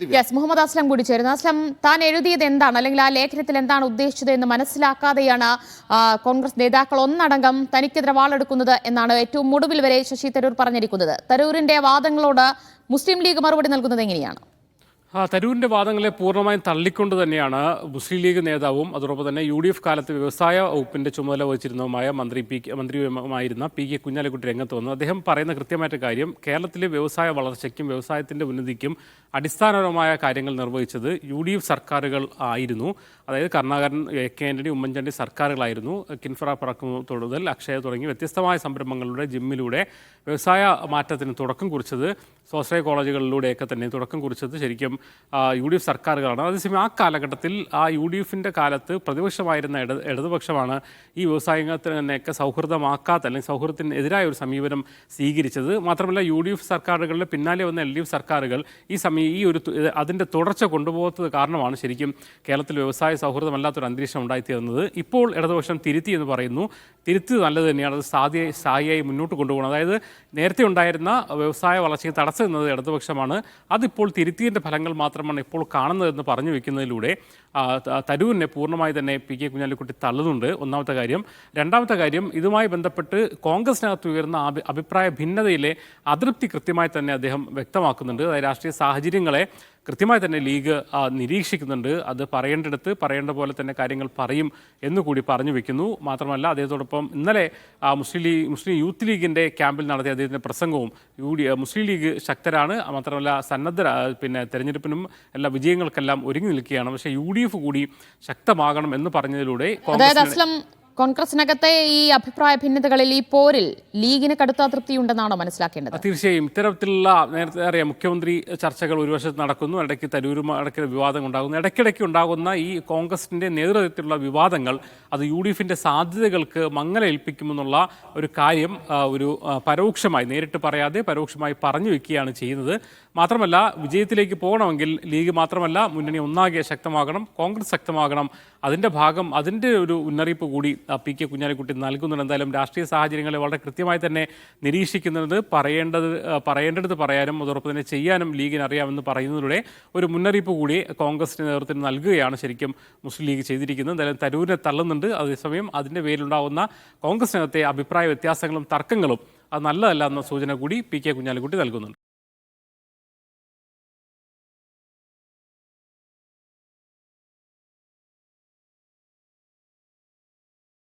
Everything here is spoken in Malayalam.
യെസ് മുഹമ്മദ് അസ്ലം കൂടി ചേരുന്നു. അസ്ലം താൻ എഴുതിയത് എന്താണ്? അല്ലെങ്കിൽ ആ ലേഖനത്തിൽ എന്താണ് ഉദ്ദേശിച്ചത് എന്ന് മനസ്സിലാക്കാതെയാണ് കോൺഗ്രസ് നേതാക്കൾ ഒന്നടങ്കം തനിക്കെതിരെ വാളെടുക്കുന്നത് എന്നാണ് ഏറ്റവും ഒടുവിൽ വരെ ശശി തരൂർ പറഞ്ഞിരിക്കുന്നത്. തരൂരിന്റെ വാദങ്ങളോട് മുസ്ലിം ലീഗ് മറുപടി നൽകുന്നത് എങ്ങനെയാണ്? ആ തരൂരിന്റെ വാദങ്ങളെ പൂർണമായും തള്ളിക്കൊണ്ട് തന്നെയാണ് മുസ്ലിം ലീഗ് നേതാവും അതോടൊപ്പം തന്നെ യു ഡി എഫ് കാലത്ത് വ്യവസായ വകുപ്പിന്റെ ചുമതല വഹിച്ചിരുന്നതുമായ മന്ത്രി പി മന്ത്രിയുമായിരുന്ന പി കെ കുഞ്ഞാലിക്കുട്ടി രംഗത്ത് വന്നു. അദ്ദേഹം പറയുന്ന കൃത്യമായിട്ട് കാര്യം കേരളത്തിലെ വ്യവസായ വളർച്ചയ്ക്കും വ്യവസായത്തിന്റെ ഉന്നതിക്കും അടിസ്ഥാനപരമായ കാര്യങ്ങൾ നിർവഹിച്ചത് യു ഡി എഫ് സർക്കാരുകൾ ആയിരുന്നു. അതായത് കർണാകരൻ എ കെ ആന്റണി ഉമ്മൻചാണ്ടി സർക്കാരുകളായിരുന്നു. കിൻഫ്ര പറക്കും തൊടുതൽ അക്ഷയ തുടങ്ങി വ്യത്യസ്തമായ സംരംഭങ്ങളുടെ ജിമ്മിലൂടെ വ്യവസായ മാറ്റത്തിന് തുടക്കം കുറിച്ചത് സ്വാശ്രയ കോളേജുകളിലൂടെയൊക്കെ തന്നെ തുടക്കം കുറിച്ചത് ശരിക്കും യു ഡി എഫ് സർക്കാരുകളാണ്. അതേസമയം ആ കാലഘട്ടത്തിൽ ആ യു ഡി എഫിന്റെ കാലത്ത് പ്രതിപക്ഷമായിരുന്ന ഇട ഇടതുപക്ഷമാണ് ഈ വ്യവസായത്തിനെയൊക്കെ സൗഹൃദമാക്കാത്ത അല്ലെങ്കിൽ സൗഹൃദത്തിനെതിരായ ഒരു സമീപനം സ്വീകരിച്ചത്. മാത്രമല്ല യു ഡി എഫ് സർക്കാരുകളുടെ പിന്നാലെ വന്ന എൽ ഡി എഫ് സർക്കാരുകൾ ഈ സമീ ഈ ഒരു അതിന്റെ തുടർച്ച കൊണ്ടുപോകാത്തത് കാരണമാണ് ശരിക്കും കേരളത്തിൽ വ്യവസായ സൗഹൃദമല്ലാത്തൊരു അന്തരീക്ഷം ഉണ്ടായിത്തീർന്നത്. ഇപ്പോൾ ഇടതുപക്ഷം തിരുത്തി എന്ന് പറയുന്നു. തിരുത്തി നല്ലത് തന്നെയാണ്. അത് സാധ്യ സ്ഥായിയായി മുന്നോട്ട് കൊണ്ടുപോകണം. അതായത് നേരത്തെ ഉണ്ടായിരുന്ന വ്യവസായ വളർച്ചയ്ക്ക് തടസ്സം നിന്നത് ഇടതുപക്ഷമാണ്. അതിപ്പോൾ തിരുത്തിയതിന്റെ ഫലങ്ങൾ മാത്രമാണ് ഇപ്പോൾ കാണുന്നതെന്ന് പറഞ്ഞു വെക്കുന്നതിലൂടെ തരൂരിനെ പൂർണമായി തന്നെ പി കെ കുഞ്ഞാലിക്കുട്ടി തള്ളുന്നുണ്ട്. ഒന്നാമത്തെ കാര്യം. രണ്ടാമത്തെ കാര്യം ഇതുമായി ബന്ധപ്പെട്ട് കോൺഗ്രസിനകത്ത് ഉയർന്ന അഭി- അഭിപ്രായ ഭിന്നതയിലെ അതൃപ്തി കൃത്യമായി തന്നെ അദ്ദേഹം വ്യക്തമാക്കുന്നുണ്ട്. അതായത് രാഷ്ട്രീയ സാഹചര്യങ്ങളെ കൃത്യമായി തന്നെ ലീഗ് നിരീക്ഷിക്കുന്നുണ്ട്. അത് പറയേണ്ടടുത്ത് പറയേണ്ട പോലെ തന്നെ കാര്യങ്ങൾ പറയും എന്ന് കൂടി പറഞ്ഞു വെക്കുന്നു. മാത്രമല്ല അദ്ദേഹത്തോടൊപ്പം ഇന്നലെ മുസ്ലിം ലീഗ് മുസ്ലിം യൂത്ത് ലീഗിന്റെ ക്യാമ്പിൽ നടത്തിയ അദ്ദേഹത്തിന്റെ പ്രസംഗവും യു ഡി മുസ്ലിം ലീഗ് ശക്തരാണ്. മാത്രമല്ല സന്നദ്ധ പിന്നെ തെരഞ്ഞെടുപ്പിനും എല്ലാ വിജയങ്ങൾക്കെല്ലാം ഒരുങ്ങി നിൽക്കുകയാണ്. പക്ഷേ യു ഡി എഫ് കൂടി ശക്തമാകണം എന്ന് പറഞ്ഞതിലൂടെ അസ്ലം കോൺഗ്രസിനകത്തെ ഈ അഭിപ്രായ ഭിന്നതകളിൽ ഈ പോരിൽ ലീഗിന് കടുത്ത അതൃപ്തിയുണ്ടെന്നാണോ മനസ്സിലാക്കേണ്ടത്? തീർച്ചയായും. ഇത്തരത്തിലുള്ള നേരത്തെ അറിയാം മുഖ്യമന്ത്രി ചർച്ചകൾ ഒരു വശത്ത് നടക്കുന്നു ഇടയ്ക്ക് തരൂരും ഇടയ്ക്ക് വിവാദം ഉണ്ടാകുന്നു. ഇടയ്ക്കിടയ്ക്ക് ഉണ്ടാകുന്ന ഈ കോൺഗ്രസിന്റെ നേതൃത്വത്തിലുള്ള വിവാദങ്ങൾ അത് യു ഡി എഫിന്റെ സാധ്യതകൾക്ക് മങ്ങലേൽപ്പിക്കുമെന്നുള്ള ഒരു കാര്യം ഒരു പരോക്ഷമായി നേരിട്ട് പറയാതെ പരോക്ഷമായി പറഞ്ഞു വെക്കുകയാണ് ചെയ്യുന്നത്. മാത്രമല്ല വിജയത്തിലേക്ക് പോകണമെങ്കിൽ ലീഗ് മാത്രമല്ല മുന്നണി ഒന്നാകെ ശക്തമാകണം കോൺഗ്രസ് ശക്തമാകണം. അതിന്റെ ഭാഗം അതിന്റെ ഒരു മുന്നറിയിപ്പ് കൂടി പി കെ കുഞ്ഞാലിക്കുട്ടി നൽകുന്നുണ്ട്. എന്തായാലും രാഷ്ട്രീയ സാഹചര്യങ്ങളെ വളരെ കൃത്യമായി തന്നെ നിരീക്ഷിക്കുന്നത് പറയേണ്ടത് പറയേണ്ടടുത്ത് പറയാനും അതോടൊപ്പം തന്നെ ചെയ്യാനും ലീഗിന് അറിയാമെന്ന് പറയുന്നതിലൂടെ ഒരു മുന്നറിയിപ്പ് കൂടി കോൺഗ്രസിന്റെ നേതൃത്വത്തിന് നൽകുകയാണ് ശരിക്കും മുസ്ലിം ലീഗ് ചെയ്തിരിക്കുന്നത്. എന്തായാലും തരൂരിനെ തള്ളുന്നുണ്ട്. അതേസമയം അതിന്റെ പേരിലുണ്ടാവുന്ന കോൺഗ്രസിനകത്തെ അഭിപ്രായ വ്യത്യാസങ്ങളും തർക്കങ്ങളും അത് നല്ലതല്ല എന്ന സൂചന കൂടി പി കെ കുഞ്ഞാലിക്കുട്ടി നൽകുന്നുണ്ട്.